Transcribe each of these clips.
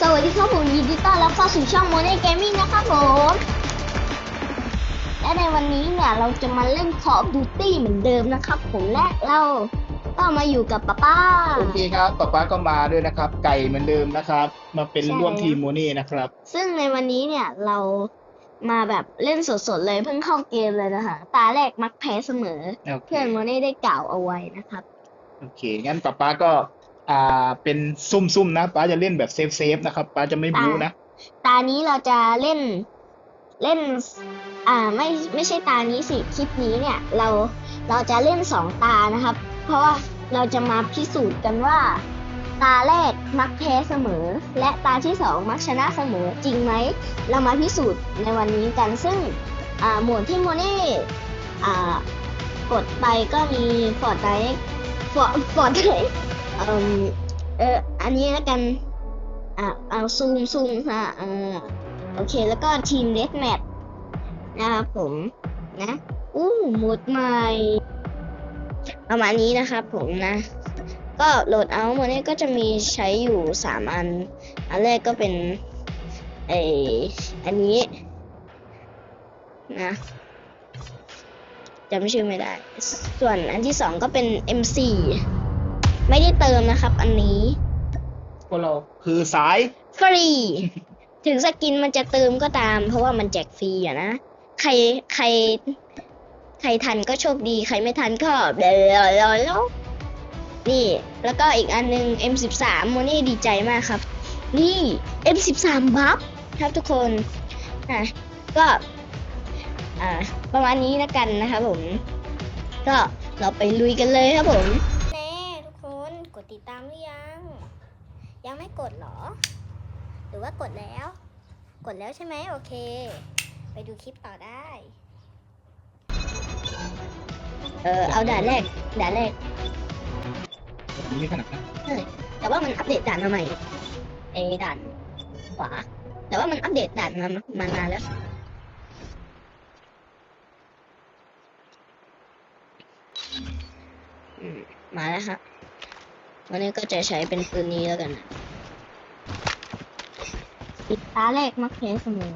สวัสดีครับผมยินดีต้อนรับเข้าสู่ช่องโมเน่เกมมิ่งนะครับผม และในวันนี้เนี่ยเราจะมาเล่น Call of Duty เหมือนเดิมนะครับ ผมและเราก็มาอยู่กับป้าป้า โอเคครับป๊าป๊าก็มาด้วยนะครับ ไก่เหมือนเดิมนะครับ มาเป็นใช่ ร่วมทีมโมนี่นะครับ ซึ่งในวันนี้เนี่ยเรามาแบบเล่นสดๆเลยเพิ่งเข้าเกมเลยนะคะตาแรกมักแพ้เสมอ โอเค เพื่อนโมเน่ได้กล่าวเอาไว้นะครับ โอเค งั้นป๊าป๊าก็ อ่า เป็นซุ่มๆนะป๊าจะเล่นแบบเซฟๆนะครับป๊าจะไม่บู๊นะ ตานี้เราจะเล่นเล่น อ่าไม่ไม่ใช่ตานี้สิคลิปนี้เนี่ย เราเราจะเล่นสองตานะครับ เพราะว่าเราจะมาพิสูจน์กันว่า ตาแรกมักแพ้เสมอ และตาที่สองมักชนะเสมอจริงไหม เรามาพิสูจน์ในวันนี้กันซึ่งอ่าหมวดที่โมเน่อ่ากดไปก็มีฟอร์ดไดฟอร์ฟอร์ดได เออเอออันนี้แล้วกัน อ่าเอาซูมซูมค่ะอ่าโอเคแล้วก็ทีมเ e ดแมทนะครับผมนะอู้หมดใหม่ประมาณนี้นะครับผมนะ ก็โหลดเอาท์โมนี่ก็จะมีใช้อยู่สามอัน อันแรกก็เป็นไออันนี้นะจำชื่อไม่ได้ ส่วนอันที่สองก็เป็น M4 ไม่ได้เติมนะครับ อันนี้พวกเราคือสาย ฟรี ถึงสกินมันจะเติมก็ตาม เพราะว่ามันแจกฟรีอะนะ ใครใคร ใครทันก็โชคดี ใครไม่ทันก็เดี๋ยวนี่ แล้วก็อีกอันนึง M13 โมนี่ดีใจมากครับ นี่ M13 บัฟครับทุกคนอะก็อ่าประมาณนี้แล้วกันนะครับผม ก็เราไปลุยกันเลยครับผมแน่ทุกคนกด ติดตามหรือยัง ยังไม่กดเหรอ หรือว่ากดแล้ว กดแล้วใช่ไหมโอเค ไปดูคลิปต่อได้ เออเอาด่านแรกด่านแรกนี่ขนาดนั้นใช่แต่ว่ามันอัปเดตด่านมาใหม่ไอ้ด่านขวา แต่ว่ามันอัปเดตด่านมามานานแล้วอืมมาแล้วครับ วันนี้ก็จะใช้เป็นปืนนี้แล้วกันนะปิดตาแรกมักแพ้เสมอ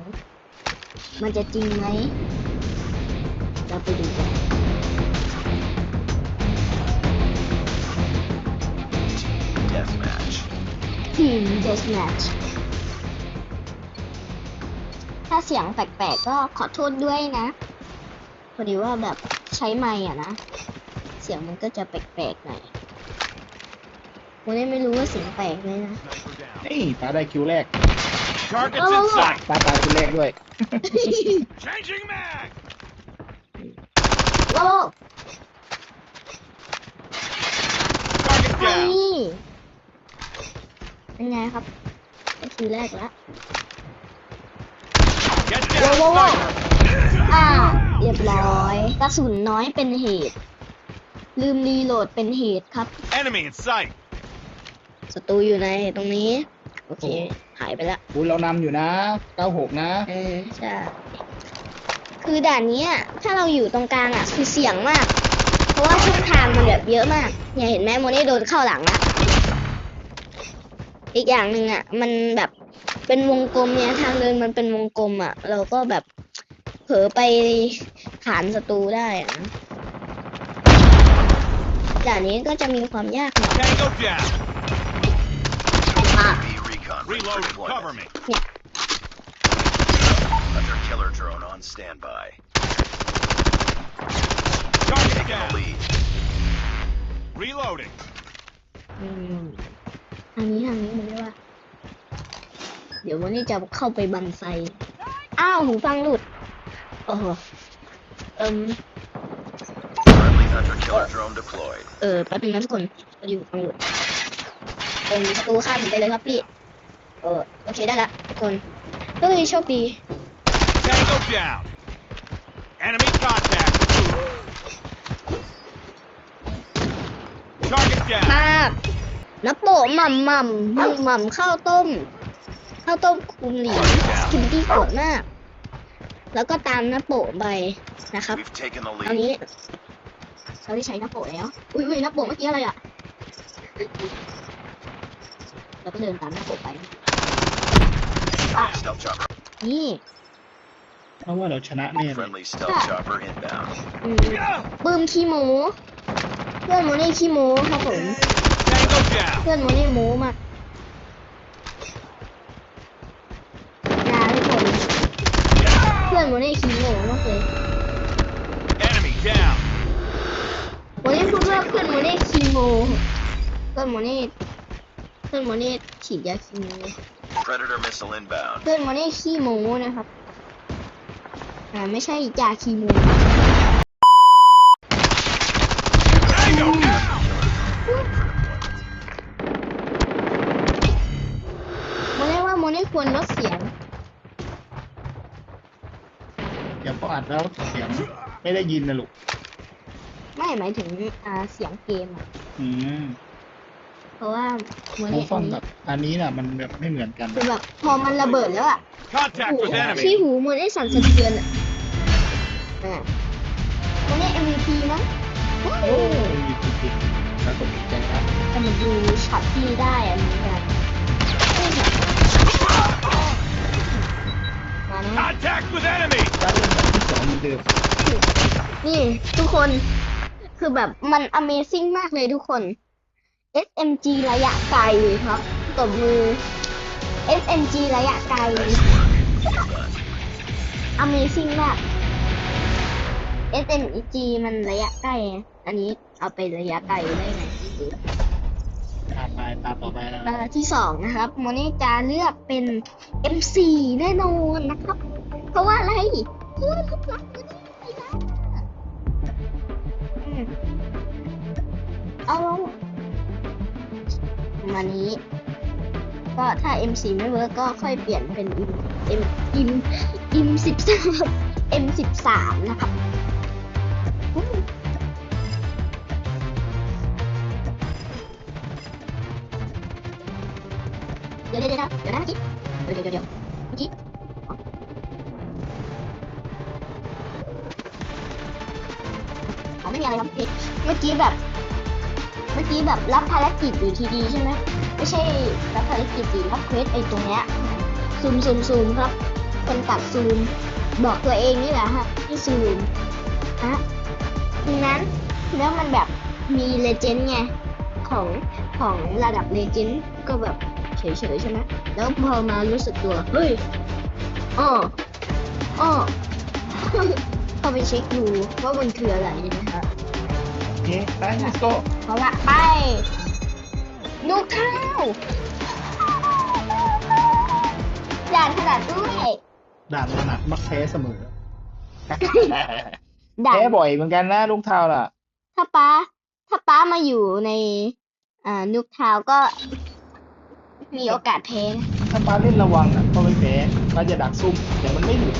มันจะจริงไหม เราไปดูกัน Deathmatch. ทีม Deathmatch ถ้าเสียงแปลกๆก็ขอโทษด้วยนะ พอดีว่าแบบใช้ไมค์อะนะ เสียงมันก็จะแปลกๆหน่อย วันนี้ไม่รู้ว่าเสียงแปลกไหมนะเฮ้ยป๊าได้คิวแรก Targets Oh, in sight. ป๊าตายคิวแรกด้วย Changing mag. โอ้ Target ไอ้ down. เป็นไงครับได้คิวแรกแล้ว Get Whoa, down, whoa, whoa. sniper. อ่า เรียบร้อยกระสุนน้อยเป็นเหตุ ลืมรีโหลดเป็นเหตุครับ Enemy in sight. ศัตรูอยู่ในตรงนี้ โอเค หายไปละอุ้ยเรานำอยู่นะ 96 นะ เออใช่คือด่านเนี้ย ถ้าเราอยู่ตรงกลางอะ คือเสี่ยงมาก เพราะว่าช่องทางมันแบบเยอะมาก เนี่ยเห็นไหมโมนี่โดนเข้าหลังละอีกอย่างหนึ่งอะ มันแบบเป็นวงกลมเนี่ยทางเดินมันเป็นวงกลมอะ เราก็แบบเผลอไปฐานศัตรูได้อะนะด่านนี้ก็จะมีความยากหน่อย Reload. deployment. Cover me. Hunter killer drone on standby. Target Taking the down. lead. Reloading. อืมทางนี้ทางนี้มันเรียกว่า เดี๋ยววันนี้จะเข้าไปบันไซ อ้าวหูฟังหลุดโอ้โหเอิม Friendly hunter killer drone deployed. เออแป๊บนึงนะทุกคนพอดีหูฟังหลุดเอิมประตูข้ามผมไปเลยครับพี่ เออโอเคได้ละทุกคนเฮ้ยโชคดี Tango down. Enemy contact. Target down. มากน้ำโปะหม่ำหม่ำหม่ำหม่ำข้าวต้ม ข้าวต้มคุมเหลียงกินที่โกรธมาก แล้วก็ตามน้ำโปะไปนะครับ We've taken the ตอน lead. นี้เราได้ใช้น้ำโปะแล้ว อุ้ยอุ้ยน้ำโปะเมื่อกี้อะไรอะเราก็เดินตามน้ำโปะไป Stealth chopper. นี่เพราะว่าเราชนะแน่เลย Friendly stealth chopper inbound. อืมปื้มขี้หมู เพื่อนโมนี่ขี้หมูครับผม Tango down. เพื่อนโมนี่หมูมากนะทุกคนเพื่อนโมนี่ขี้หมูมากเลย Enemy down. โมนี่พูดว่าเพื่อนโมนี่ขี้หมูเพื่อนโมนี่เพื่อนโมนี่ฉีดยาขี้หมู Predator missile inbound. เพื่อนโมนี่ขี้หมูนะครับ อ่าไม่ใช่ยาขี้หมู Tango down. โมนี่ว่าโมนี่ควรลดเสียงเดี๋ยวพออัดแล้วเสียงไม่ได้ยินนะลูก ไม่หมายถึงอ่าเสียงเกมอะอืม เพราะว่าโมหูนี่ฟัอังนนี้กับอันนี้น่ะมันแบบไม่เหมือนกันคือแบบพอมันระเบิดแล้วอะ Contact with ที่ enemy. หูโมนี่สั่นสะเทือนอะอ่าโมนี่ MVP มั้งโอ้โอ้ยมีจริงๆแล้วก็ติดใจครับแต่มันดูช็อตที่ได้อันนี้กันนี่ค่ะมานะ Contact with enemy. ได้เล่นแบบที่สองเหมือนเดิมนี่ทุกคนคือแบบมัน Amazing มากเลยทุกคน SMG ระยะไกลครับตบมือ SMG ระยะไกล Nice work. Amazing มาก SMG มันระยะใกล้ไงอันนี้เอาไประยะไกลได้ไงตามไปตามต่อไปแล้วตาที่สองนะครับโมนี่จะเลือกเป็น M4 แน่นอนนะครับ เพราะว่าอะไรเพราะว่าลูกรักโมนี่ไปแล้วอืมามานี้ ก็ถ้า M4 ไม่เวิร์กก็ค่อยเปลี่ยนเป็น M M M M สิบสาม M สิบสามนะครับเดี๋ยวเดี๋ยวเดี๋ยวเดี๋ยวนะเมื่อกี้เดี๋ยวเดี๋ยวเดี๋ยวเมื่อกี้อ๋อไม่มีอะไรครับพี่เมื่อกี้แบบ มื่อกี้แบบรับภารกิจอยู่ทีดีใช่ไหมไม่ใช่รับภารกิจสิรับเควสไอ้ตรงเนี้ยซูมซูมซูมครับ คนตัดซูม บอกตัวเองนี่แหละฮะที่ซูมฮะทีนั้นแล้วมันแบบมีเลเจนด์ไงของของระดับเลเจนด์ก็แบบเฉยๆใช่ไหมแล้วพอมารู้สึกตัว เฮ้ยอ้ออ้อเข้าไปเช็คดูว่ามันคืออะไรนะ เคไป let's go เอาละไปนูกข้าวด่านขนาดด้วยด่านถนัดมักแพ้เสมอด่านแพ้บ่อยเหมือนกันนะลุงเท้าล่ะ ถ้าป้า ถ้าป้ามาอยู่ใน อ่านุกทาวก็ มีโอกาสแพ้นะถ้าป้าเล่นระวังอะก็ไม่แพ้ป้าจะดักซุ่มแต่มันไม่หลุด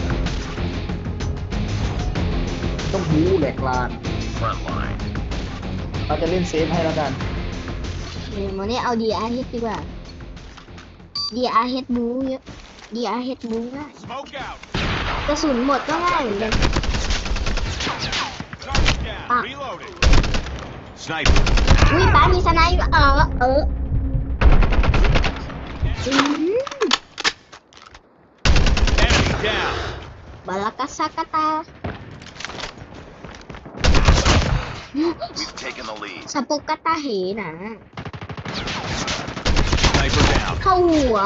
ต้องบูแหลกลาน Front line. เราจะเล่นเซฟให้แล้วกันเดี๋ยววันนี้เอา DRH ดีกว่า DRH บูเยอะ DRH บูง่าย Smoke out. กระสุนหมดก็ง่ายเหมือนกัน Target down. Ah. Reloading. Sniper. อุ้ยป้ามีสไนป์เออเอออืม Enemy down. บาลากาซากาตา Taking the lead. สปุกกาตาเหนะ Sniper down. เข้าหัว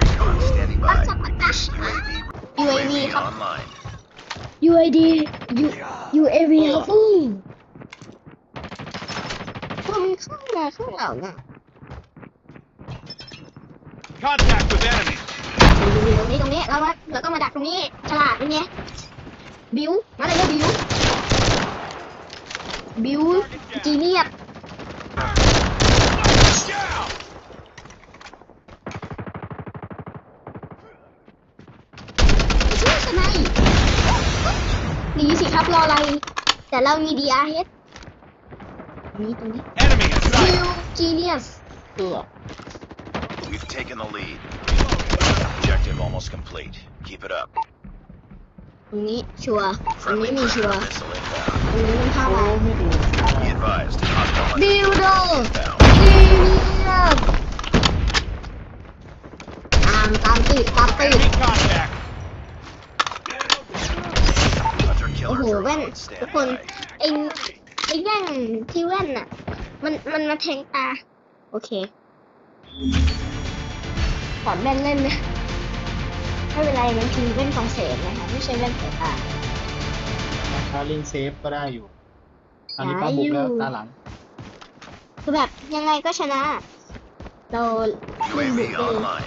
Recon standing ปัก by. สักปักกัช UAV UAV ครับ online. UID U UAV ครับอืมทำข้างหน้าข้างหลังอะ Contact with enemy. ตรงนี้ตรงนี้แล้วมาแล้วก็มาดักตรงนี้ฉลาดเป็นไง บิวมาเลยเร็วบิวบิวจีเนียบ Down. ไม่ใช่สไนป์หนีสิครับรออะไร แต่เรามี DRH นี่ตรงนี้ Enemy in บิ sight. วจีเนียสเกือบ We've taken the lead. Objective almost complete. Keep it up. รงนี้ชัวร์ตรนี้มีชัวร์ตรนี้มันท่าอะไรบิวโดซีเรียสตามตามติดตามติดโอ้โหแว่นทุกคนไอ้ไอ้แว่นที่แว่นอะมันมันมาแทงตา โอเคขอแม่นเล่นนะ ไม่เป็นไรมันคือแว่นกองเสพนะคะไม่ใช่แว่นสายตาถ้าเล่นเซฟก็ได้อยู่ อันนี้ป้าบุกแล้วได้อยู่ตาหลัง คือแบบยังไงก็ชนะ เราเล่นบุ UAV กเลย online.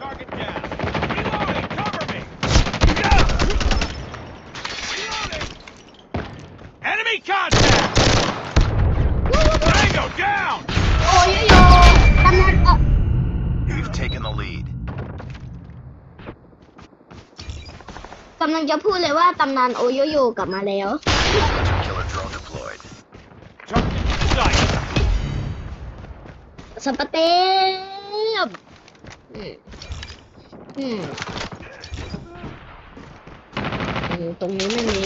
Target down. Reloading. Cover me. Reloading. Enemy contact. Tango down. โอ้ยโย กำลังจะพูดเลยว่าตำนานโอโยโยกลับมาแล้ว Killer drone deployed. Sight. สปาเตมอืมอืมอืมตรงนี้ไม่มี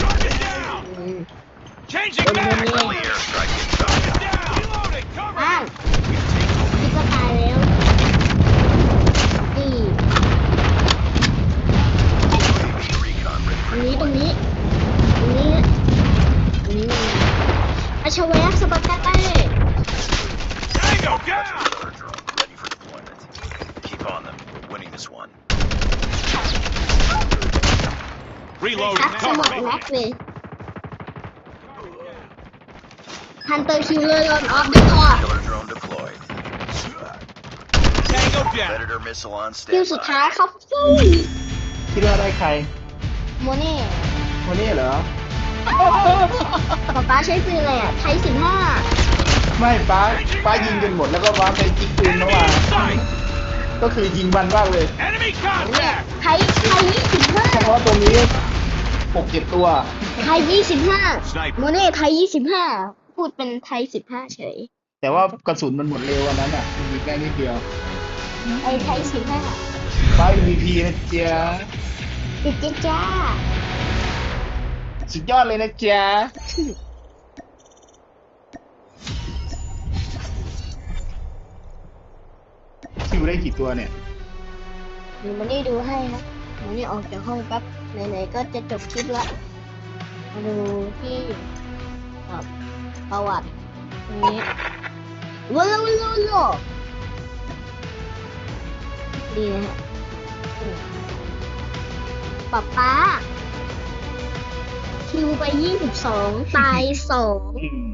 Target down. อืม Changing Quân mag. quân đi. Friendly airstrike incoming. Down. Reloading. Cover อ้าว me. We've taken the นี่ lead. ก็ตายแล้ว ต for รงนี้ตรง deployment. นี้ ตรงนี้ตรงนี้อาชเวฟสปาเต้ Tango down. Killer drone ready for deployment. Keep on them. We're winning this one. ชั Reloading. กสม Cover อง me. แม็กเลยฮันเตอร์คิวเลอร์ลอนออฟเดอะทอ Killer drone deployed. Tango down. Predator missile on คิวสุดท้าย standby. ครับฟูคิดว่าได้ใคร โมเน่โมเน่เหรอป๊าป๊าใช้ปืนอะไรอะไทยสิบห้าไม่ป้าป้ายิงจนหมดแล้วก็ป้าไปจิกปืนเข้า Enemy มา in sight. ก็คือยิงบันว่างเลย Enemy contact. ไทยไทยยี่สิบห้าเฉพาะตรงนี้หกเจ็ดตัว ไทยยี่สิบห้า Sniper. โมเน่ไทยยี่สิบห้าพูดเป็นไทยสิบห้าเฉย แต่ว่ากระสุนมันหมดเร็ววันนั้นอะยิงแค่นิดเดียวไอไทยสิบห้าป้า MVP นะเจ๊ะ ติดจิ๊กจ้าสุดยอดเลยนะเจ๊ะคิวได้กี่ตัวเนี่ยเดี๋ยวโมเน่ดูให้นะโมเน่ออกจากห้องแป๊บไหนๆก็จะจบคลิปละมาดูที่แบบประวัติตรงนี้ว้าวว้าวว้าวดีนะฮะอืม ป๊าป๊าคิวไปยี่สิบสองตายสองอืม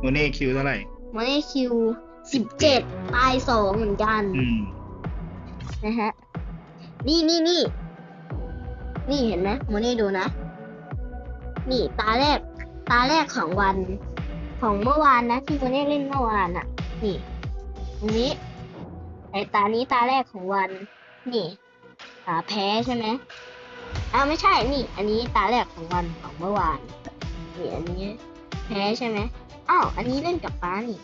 โมเน่คิวเท่าไหร่ โมเน่คิวสิบเจ็ดตายสองเหมือนกันอืม นะฮะ นี่นี่นี่ นี่เห็นไหมโมเน่ดูนะ นี่ตาแรก ตาแรกของวัน ของเมื่อวานนะที่โมเน่เล่นเมื่อวานอะนี่ตรงนี้ ไอตานี้ตาแรกของวัน นี่อ่าแพ้ใช่ไหม อ้าวไม่ใช่นี่ อันนี้ตาแรกของวันของเมื่อวานนี่อันนี้แพ้ใช่ไหมอ้าวอันนี้เล่นกับป้านี่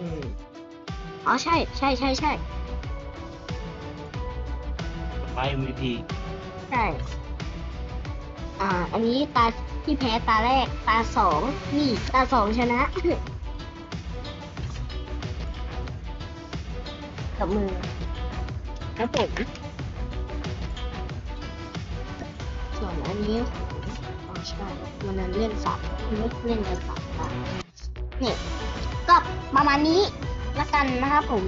อืมอ๋อใช่ใช่ใช่ใช่ป้า MVP ใช่ อ่า อันนี้ตาที่แพ้ตาแรก ตาสองนี่ ตาสองชนะ กับมือครับผม นอันนี้ของอ๋อใช่วันนั้นเล่นสับเล่นเล่นกันสับตาเนี่ยก็ประมาณนี้ละกันนะครับผม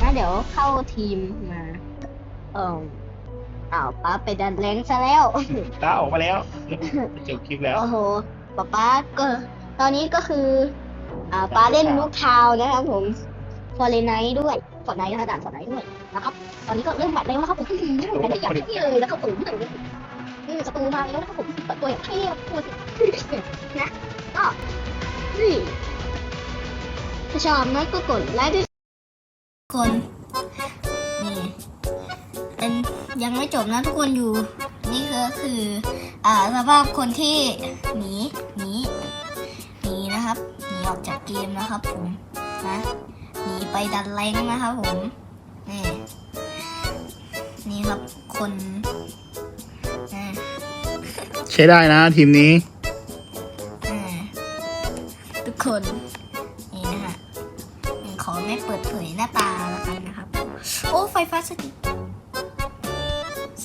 นะเดี๋ยวเข้าทีมมา เอออ้าวป้าไปดันแรงซะแล้วตาออกมาแล้วจบคลิปแล้วโอ้โหป๊าป๊าก็ตอนนี้ก็คือ อ่าป้าเล่นลูกทาวน์นะครับผมฟอร์เรนไนท์ด้วยฟอร์ไนท์นะด่านฟอร์ไนท์ด้วยนะครับ ตอนนี้ก็เริ่มแบตแล้วนะครับผมไม่ได้อยากที่เลยนะครับผม นี่สตูมาแล้วนะผมเปิดตัวอย่างเท่ตัวสินะก็นี่ถ้าชอบนะก็กดไลค์ด้วยคนนี่เป็นยังไม่จบนะทุกคนอยู่ นี่ก็คืออ่าสภาพคนที่หนีหนีหนีนะครับหนีออกจากเกมนะครับ ผมนะหนีไปดันแรงนะครับผมนี่นี่ครับคน ใช้ได้นะทีมนี้ อ่าทุกคนนี่นะฮะขอไม่เปิดเผยหน้าตาแล้วกันนะครับ โอ้ไฟฟ้าสถิต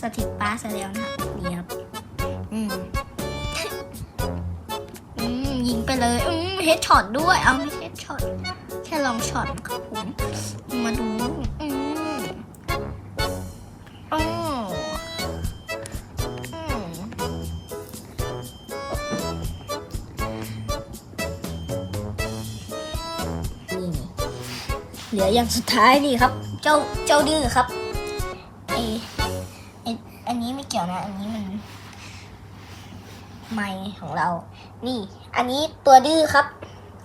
สถิตป้าซะแล้วนะครับนี่ครับอืมอืมยิงไปเลยอืมเฮดช็อตด้วยเอาไม่เฮดช็อตแค่ลองช็อตครับผม มาดู เหลืออย่างสุดท้ายนี่ครับ เจ้าเจ้าดื้อครับไอไออันนี้ไม่เกี่ยวนะ อันนี้มันไม้ของเรา นี่ อันนี้ตัวดื้อครับ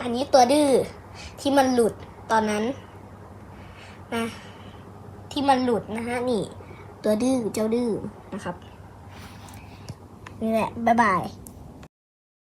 อันนี้ตัวดื้อที่มันหลุดตอนนั้นนะที่มันหลุดนะฮะนี่ ตัวดื้อเจ้าดื้อนะครับนี่แหละบ๊ายบาย